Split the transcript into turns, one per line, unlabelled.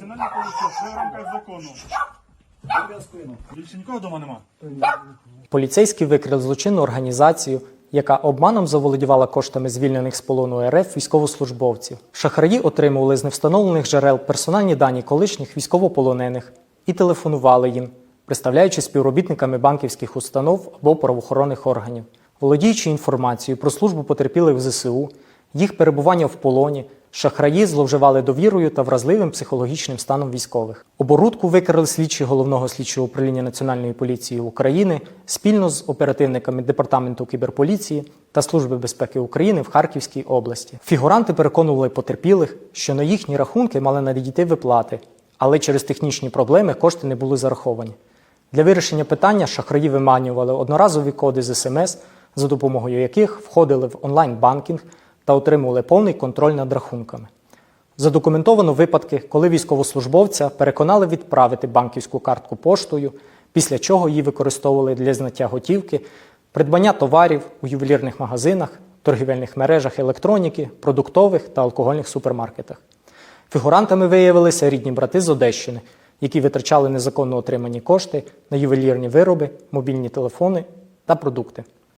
Національна поліція, все в рамках закону. Нікого вдома нема.
Поліцейські викрили злочинну організацію, яка обманом заволодівала коштами звільнених з полону РФ військовослужбовців. Шахраї отримували з невстановлених джерел персональні дані колишніх військовополонених і телефонували їм, представляючи співробітниками банківських установ або правоохоронних органів. Володіючи інформацією про службу потерпілих в ЗСУ, їх перебування в полоні, шахраї зловживали довірою та вразливим психологічним станом військових. Оборудку викрили слідчі головного слідчого управління Національної поліції України спільно з оперативниками департаменту кіберполіції та Служби безпеки України в Харківській області. Фігуранти переконували потерпілих, що на їхні рахунки мали надійти виплати, але через технічні проблеми кошти не були зараховані. Для вирішення питання шахраї виманювали одноразові коди з СМС, за допомогою яких входили в онлайн-банкінг та отримували повний контроль над рахунками. Задокументовано випадки, коли військовослужбовця переконали відправити банківську картку поштою, після чого її використовували для зняття готівки, придбання товарів у ювелірних магазинах, торгівельних мережах електроніки, продуктових та алкогольних супермаркетах. Фігурантами виявилися рідні брати з Одещини, які витрачали незаконно отримані кошти на ювелірні вироби, мобільні телефони та продукти.